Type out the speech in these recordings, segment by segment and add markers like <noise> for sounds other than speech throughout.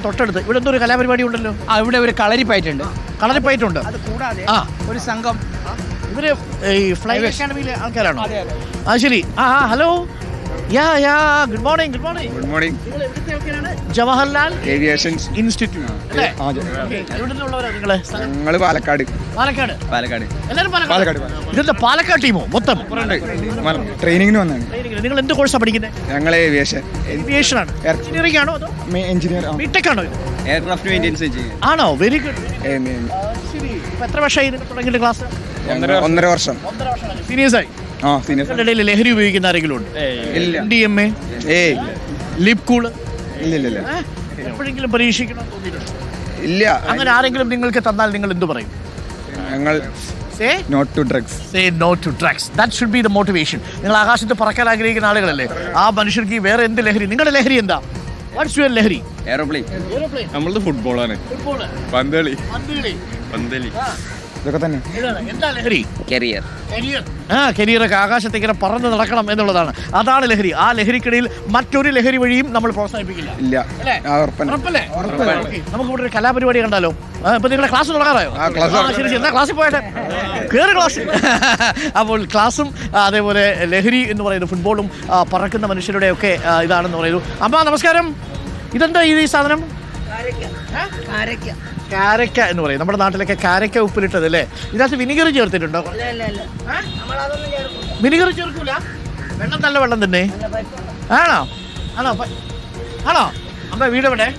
തൊട്ടടുത്ത്. ഇവിടെ എന്തോ ഒരു കലാപരിപാടി ഉണ്ടല്ലോ? ആ ഇവിടെ ഒരു കളരിപ്പായിട്ടുണ്ട് കളരിപ്പായിട്ടുണ്ട് അത് കൂടാതെ ആ. ഒരു സംഘം. ഇവർ ഈ ഫ്ലൈ അക്കാഡമിയിലെ ആൾക്കാരാണോ. ആ ശരി. ആ hello? Yeah yeah good morning good morning good morning Jawaharlal aviation institute? ഞങ്ങൾ പാലക്കാട്. പാലക്കാട്. പാലക്കാട്. എല്ലാവരും പാലക്കാട്, ഇതെന്താ പാലക്കാട് ടീമോ മൊത്തം? ട്രെയിനിങ്ങിന് വന്നാണ്. നിങ്ങൾ എന്ത് കോഴ്സാണ് പഠിക്കുന്നത്? ഞങ്ങൾ ഏവിയേഷൻ ഏവിയേഷൻ ആണ്. എഞ്ചിനീയറിംഗ് ആണോ എഞ്ചിനീയർ ബിടെക് ആണോ? എയർക്രാഫ്റ്റ് മെയിന്റെനൻസ് എഞ്ചിനീയർ ആണോ? വെരി ഗുഡ് ശരി. എത്ര വർഷമായി ഇതിന് തുടങ്ങിയിട്ട് ക്ലാസ് ഒന്നര വർഷം. ഒന്നര വർഷം സീനിയേഴ്സ് ആയി. ആ സീനിയർ നിങ്ങളുടെ ഇടയിൽ ലഹരി ഉപയോഗിക്കുന്ന ആരെങ്കിലും ഉണ്ട്? ഇല്ല. ഡി എം എ ഏയ് ലിപ് കൂൾ ഇല്ല ഇല്ല ഇല്ല. എപ്പോഴെങ്കിലും പരീക്ഷിക്കണം ഇല്ല. അങ്ങനെ ആരെങ്കിലും നിങ്ങൾക്ക് തന്നാൽ നിങ്ങൾ എന്തു പറയും? ഞങ്ങൾ say not to drugs say no to drugs that should be the motivation നിങ്ങൾ ആകാശത്ത് പറക്കാൻ ആഗ്രഹിക്കുന്ന ആളുകളല്ലേ? ആ മനുഷ്യർക്ക് വേറെ എന്ത് ലഹരി? നിങ്ങളുടെ ലഹരി എന്താ? വാട്ട്സ് യുവർ ലഹരി? എയറോപ്ലെയിൻ നമ്മളത് ഫുട്ബോളാണ് ഫുട്ബോൾ പന്തളി പന്തളി പന്തളി ഇതൊക്കെ തന്നെ. എന്താ ലഹരി? കരിയർ കരിയർ ആ കരിയറൊക്കെ ആകാശത്ത് ഇങ്ങനെ പറന്ന് നടക്കണം എന്നുള്ളതാണ്. അതാണ് ലഹരി. ആ ലഹരിക്കിടയിൽ മറ്റൊരു ലഹരി വഴിയും നമ്മൾ പ്രോത്സാഹിപ്പിക്കില്ല. ഇല്ല. അല്ലേ? ആ ഉറപ്പന്നെ ഉറപ്പല്ലേ? ഓക്കേ. നമുക്ക് ഇവിടെ ഒരു കലാപരിപാടി കണ്ടാലോ? ആ, ഇപ്പൊ നിങ്ങളുടെ ക്ലാസ് തുടങ്ങാറായോ? ആ, class ആ, ശരി ശരി. എന്നാ ക്ലാസ്സിൽ പോയാട്ടെ? കേറ് ക്ലാസ്. അപ്പോൾ ക്ലാസ്സും ആ, അതേപോലെ ലഹരി എന്ന് പറയുന്നത് ഫുട്ബോളും ആ, പറക്കുന്ന മനുഷ്യരുടെ ഒക്കെ ഇതാണെന്ന് പറയുന്നു. അമ്മ നമസ്കാരം. ഇതെന്താ ഇത് ഈ സാധനം? കാരക്ക കാരക്ക എന്ന് പറയും. നമ്മുടെ നാട്ടിലൊക്കെ കാരക്ക ഉപ്പിലിട്ടത് അല്ലേ? ഇതിനകത്ത് വിനിഗർ ചേർത്തിട്ടുണ്ടോ? വിനിഗർ ചേർക്കൂല? വെള്ളം നല്ല വെള്ളം തന്നെ. ആണോ? ആണോ? ആണോ? അമ്മ വീട് എവിടെ?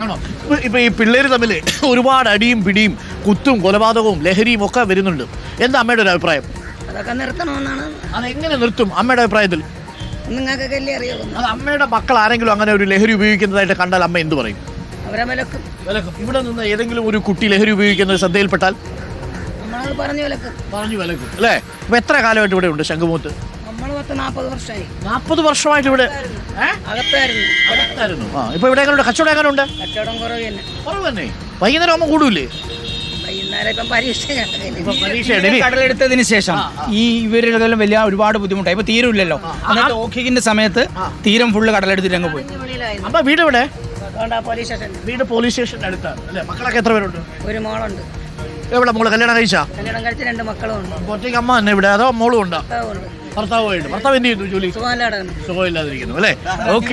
ആണോ? ഇപ്പൊ- ഇപ്പൊ ഈ പിള്ളേര് തമ്മിൽ <coughs> ഒരുപാട് അടിയും പിടിയും കുത്തും കൊലപാതകവും ലഹരിയും ഒക്കെ വരുന്നുണ്ട്. എന്താ അമ്മയുടെ ഒരു അഭിപ്രായം? അതൊക്കെ നിർത്തണമെന്നാണ്. അതെങ്ങനെ നിർത്തും? അമ്മയുടെ അഭിപ്രായത്തിൽ. നിങ്ങൾക്കൊക്കെ അറിയുള്ളൂ അത് അമ്മയുടെ മക്കൾ ആരെങ്കിലും അങ്ങനെ ഒരു ലഹരി ഉപയോഗിക്കുന്നതായിട്ട് കണ്ടാൽ അമ്മ എന്ത് പറയും? അവരെ വിലക്കും. വിലക്കും. ഇവിടെ നിന്ന് ഏതെങ്കിലും ഒരു കുട്ടി ലഹരി ഉപയോഗിക്കുന്നത് ശ്രദ്ധയിൽപ്പെട്ടാൽ? നമ്മളത് പറഞ്ഞു വിലക്കും. പറഞ്ഞു വിലക്കും. അല്ലേ? ഇപ്പൊ എത്ര കാലമായിട്ട് ഇവിടെ ഉണ്ട് ശംഖുമുഖത്ത് നമ്മൾ പത്ത് നാൽപ്പത് വർഷമായി. നാൽപ്പത് വർഷമായിട്ട് ഇവിടെ? അകത്തായിരുന്നു. അകത്തായിരുന്നു. ആ ഇപ്പൊ ഇവിടെ എങ്ങനെയുണ്ട് കച്ചവടം എങ്ങനെയുണ്ട് കച്ചവടം കുറവ് തന്നെ. കുറവ് തന്നെ. വൈകുന്നേരം അമ്മ കൂടൂലേ വൈകുന്നേരം ഇപ്പം പരീക്ഷ കടലെടുത്തതിന് ശേഷം ഈ ഇവരുടെ വലിയ ഒരുപാട് ബുദ്ധിമുട്ടായി. ഇപ്പൊ തീരമില്ലല്ലോ. അന്നത്തെ ഓക്കിങ്ങിന്റെ സമയത്ത് തീരം ഫുള്ള് കടലെടുത്തിട്ട് അങ്ങ് പോയി. അപ്പൊ വീട് ഇവിടെ പോലീസ് സ്റ്റേഷൻ വീട് പോലീസ് സ്റ്റേഷന്റെ അടുത്താണ് അല്ലേ? മക്കളൊക്കെ എത്ര പേരുണ്ട്? ഒരു മോളുണ്ട്. എവിടെ മോൾ കല്യാണം കഴിച്ചാ? കല്യാണം കഴിച്ച രണ്ട് മക്കളും ഒറ്റയ്ക്ക് അമ്മ തന്നെ ഇവിടെ അതോ മോളും ഉണ്ടോ? ഭർത്താവ് ഭർത്താവുമായിട്ട്. ഭർത്താവ് എന്ത് ചെയ്യുന്നു ജോലി? സുഖമില്ലാതിരിക്കുന്നു അല്ലേ? ഓക്കെ.